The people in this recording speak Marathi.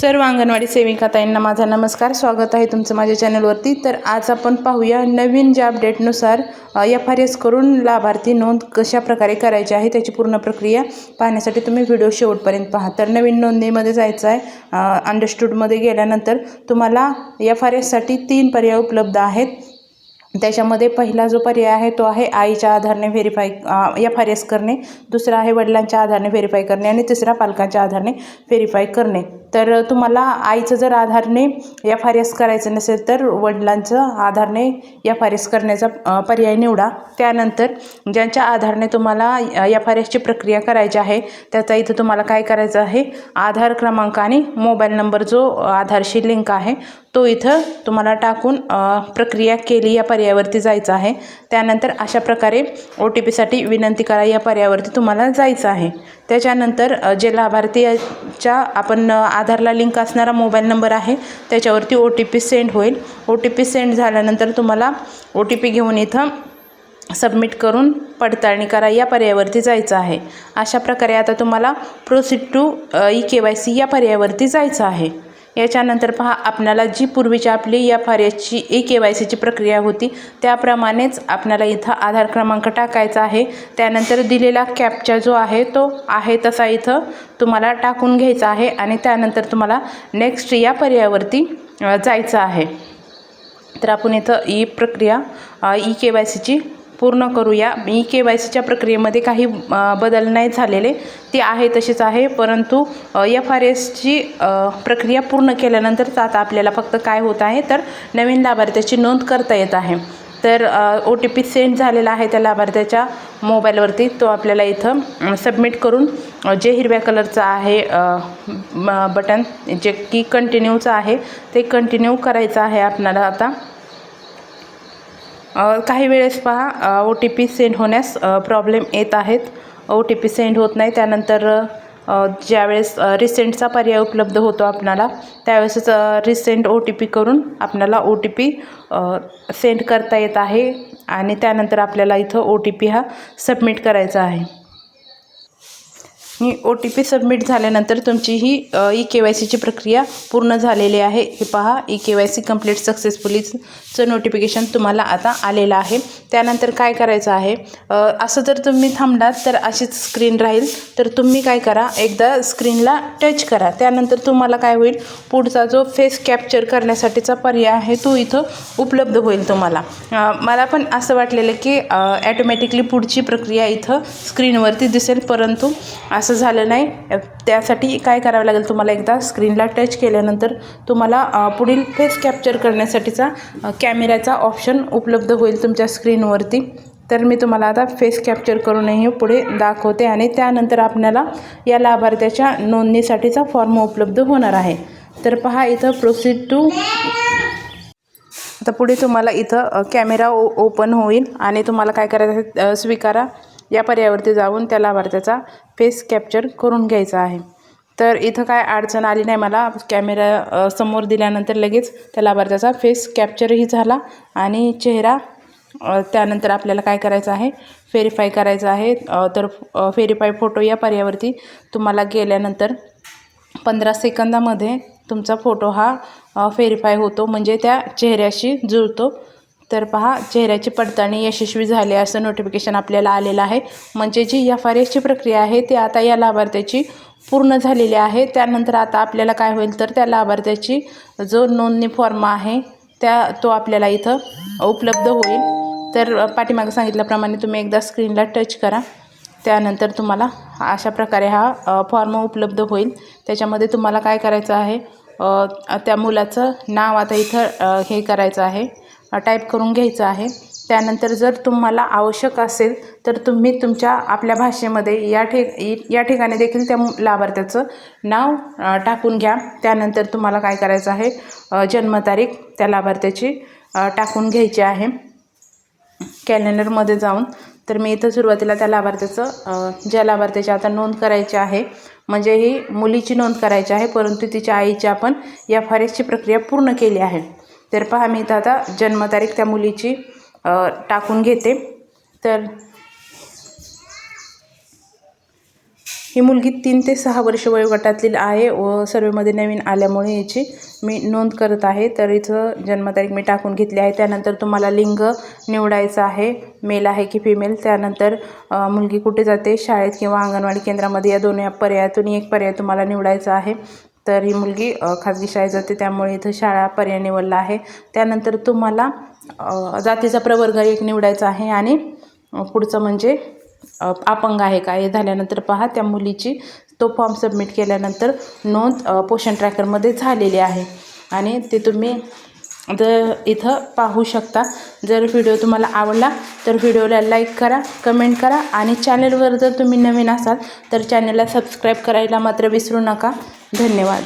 सर्व अंगणवाडी सेविकाताईंना माझा नमस्कार. स्वागत आहे तुमचं माझ्या चॅनलवरती. तर आज आपण पाहूया नवीन ज्या अपडेटनुसार एफ आर एस करून लाभार्थी नोंद कशा प्रकारे करायची आहे त्याची पूर्ण प्रक्रिया पाहण्यासाठी तुम्ही व्हिडिओ शेवटपर्यंत पहा. तर नवीन नोंदणीमध्ये जायचं आहे अंडरस्टूडमध्ये गेल्यानंतर तुम्हाला एफ आर एससाठी तीन पर्याय उपलब्ध आहेत. त्याच्यामध्ये पहिला जो पर्याय आहे तो आहे आईच्या आधारने व्हेरीफाय एफ आर एस करणे. दुसरा आहे वडिलांच्या आधारने व्हेरीफाय करणे. आणि तिसरा पालकांच्या आधारने व्हेरीफाय करणे. तर तुम्हाला आईचं जर आधारने एफ आर एस करायचं नसेल तर वडिलांचं आधारने एफ आर एस करण्याचा पर्याय निवडा. त्यानंतर ज्यांच्या आधारने तुम्हाला एफ आर एसची प्रक्रिया करायची आहे त्याचा इथं तुम्हाला काय करायचं आहे? आधार क्रमांक आणि मोबाईल नंबर जो आधारशी लिंक आहे तो इथं तुम्हाला टाकून प्रक्रिया केली या पर्यायावरती जायचं आहे. त्यानंतर अशा प्रकारे ओ टी पीसाठी विनंती करा या पर्यायावरती तुम्हाला जायचं आहे. त्याच्यानंतर जे लाभार्थीच्या आपण आधारला लिंक असणारा मोबाईल नंबर आहे त्याच्यावरती ओ टी पी सेंड होईल. ओ टी पी सेंड झाल्यानंतर तुम्हाला ओ टी पी घेऊन इथं सबमिट करून पडताळणी करा या पर्यायावरती जायचं आहे. अशा प्रकारे आता तुम्हाला proceed to E K Y C या पर्यायावरती जायचं आहे. याच्यानंतर पहा आपल्याला जी पूर्वीची आपली या फार ई के वाय सीची प्रक्रिया होती त्याप्रमाणेच आपल्याला इथं आधार क्रमांक टाकायचा आहे. त्यानंतर दिलेला कॅपचा जो आहे तो आहे तसा इथं तुम्हाला टाकून घ्यायचा आहे आणि त्यानंतर तुम्हाला नेक्स्ट या पर्यायावरती जायचं आहे. तर आपण इथं ही प्रक्रिया ई के वाय सीची पूर्ण करूया. ई के वाय सीच्या प्रक्रियेमध्ये काही बदल नाही झालेले. ते आहे तशीच आहे. परंतु एफ आर एसची प्रक्रिया पूर्ण केल्यानंतर आता आपल्याला फक्त काय होत आहे तर नवीन लाभार्थ्याची नोंद करता येत आहे. तर ओ टी पी सेंड झालेला आहे त्या लाभार्थ्याच्या मोबाईलवरती. तो आपल्याला इथं सबमिट करून जे हिरव्या कलरचं आहे बटन जे की कंटिन्यूचं आहे ते कंटिन्यू करायचं आहे आपल्याला आता. काही वेळेस पहा ओ टी पी सेंड होण्यास प्रॉब्लेम येत आहेत. ओ टी पी सेंड होत नाही. त्यानंतर ज्यावेळेस रिसेंटचा पर्याय उपलब्ध होतो आपणाला त्यावेळेसच रिसेंट ओ टी पी करून आपणाला ओ टी पी सेंड करता येत आहे. आणि त्यानंतर आपल्याला इथं ओ टी पी हा सबमिट करायचा आहे. ही ओ टी पी सबमिट झाल्यानंतर तुमची ही ई के वाय सीची प्रक्रिया पूर्ण झालेली आहे. हे पहा E K Y C complete सक्सेसफुलीचं notification तुम्हाला आता आलेलं आहे. त्यानंतर काय करायचं आहे? असं जर तुम्ही थांबलात तर अशीच स्क्रीन राहील. तर तुम्ही काय करा एकदा स्क्रीनला टच करा. त्यानंतर तुम्हाला काय होईल? पुढचा जो फेस कॅप्चर करण्यासाठीचा पर्याय आहे तो इथं उपलब्ध होईल तुम्हाला. मला पण असं वाटलेलं की ॲटोमॅटिकली पुढची प्रक्रिया इथं स्क्रीनवरती दिसेल. परंतु असं असं झालं नाही. त्यासाठी काय करावं लागेल तुम्हाला एकदा? स्क्रीनला टच केल्यानंतर तुम्हाला पुढील फेस कॅप्चर करण्यासाठीचा कॅमेऱ्याचा ऑप्शन उपलब्ध होईल तुमच्या स्क्रीनवरती. तर मी तुम्हाला आता फेस कॅप्चर करूनही पुढे दाखवते आणि त्यानंतर आपल्याला या लाभार्थ्याच्या नोंदणीसाठीचा फॉर्म उपलब्ध होणार आहे. तर पहा इथं प्रोसीड टू आता पुढे तुम्हाला इथं कॅमेरा ओ ओपन होईल आणि तुम्हाला काय करायचं आहे? स्वीकारा. या पर्यायावरती जाऊन त्या लाभार्थ्याचा फेस कॅप्चर करून घ्यायचा आहे. तर इथं काय अडचण आली नाही मला. कॅमेरा समोर दिल्यानंतर लगेच त्या लाभार्थ्याचा फेस कॅप्चरही झाला आणि चेहरा त्यानंतर आपल्याला काय करायचं आहे? व्हेरीफाय करायचं आहे. तर व्हेरीफाय फोटो या पर्यायावरती तुम्हाला गेल्यानंतर पंधरा सेकंदामध्ये तुमचा फोटो हा व्हेरीफाय होतो. म्हणजे त्या चेहऱ्याशी जुळतो. तर पहा चेहऱ्याची पडताळणी यशस्वी झाली असं नोटिफिकेशन आपल्याला आलेलं आहे. म्हणजे जी एफ आर एसची प्रक्रिया आहे ती आता या लाभार्थ्याची पूर्ण झालेली आहे. त्यानंतर आता आपल्याला काय होईल तर त्या लाभार्थ्याची जो नोंदणी फॉर्म आहे त्या तो आपल्याला इथं उपलब्ध होईल. तर पाठीमागं सांगितल्याप्रमाणे तुम्ही एकदा स्क्रीनला टच करा. त्यानंतर तुम्हाला अशा प्रकारे हा फॉर्म उपलब्ध होईल. त्याच्यामध्ये तुम्हाला काय करायचं आहे त्या मुलाचं नाव आता इथं हे करायचं आहे. टाईप करून घ्यायचं आहे. त्यानंतर जर तुम्हाला आवश्यक असेल तर तुम्ही तुमच्या आपल्या भाषेमध्ये या ठिक या ठिकाणी देखील त्या लाभार्थ्याचं नाव टाकून घ्या. त्यानंतर तुम्हाला काय करायचं आहे जन्मतारीख त्या लाभार्थ्याची टाकून घ्यायची आहे. कॅलेंडरमध्ये जाऊन तर मी इथं सुरुवातीला त्या लाभार्थ्याचं ज्या लाभार्थ्याची आता नोंद करायची आहे म्हणजे ही मुलीची नोंद करायची आहे परंतु तिच्या आईची आपण या फार प्रक्रिया पूर्ण केली आहे. तर पहा मी इथं आता जन्मतारीख त्या मुलीची टाकून घेते. तर ही मुलगी तीन ते सहा वर्ष वयोगटातील आहे व सर्वेमध्ये नवीन आल्यामुळे याची मी नोंद करत आहे. तर इथं जन्मतारीख मी टाकून घेतली आहे. त्यानंतर तुम्हाला लिंग निवडायचं आहे मेल आहे की फिमेल. त्यानंतर मुलगी कुठे जाते शाळेत किंवा अंगणवाडी केंद्रामध्ये या दोन्ही पर्यायातून एक पर्याय तुम्हाला निवडायचा आहे. तर ही मुलगी खाजगी शाळेत जाते. त्यामुळे इथं शाळा पर्याय निवडला आहे. त्यानंतर तुम्हाला जातीचा प्रवर्ग एक निवडायचा आहे आणि पुढचं म्हणजे अपंग आहे का हे झाल्यानंतर पहा. त्या मुलीची तो फॉर्म सबमिट केल्यानंतर नोंद पोषण ट्रॅकरमध्ये झालेली आहे. आणि ते तुम्ही जर इथं पाहू शकता. जर व्हिडिओ तुम्हाला आवडला तर व्हिडिओला लाईक करा कमेंट करा आणि चॅनलवर जर तुम्ही नवीन असाल तर चॅनलला सबस्क्राईब करायला मात्र विसरू नका. धन्यवाद.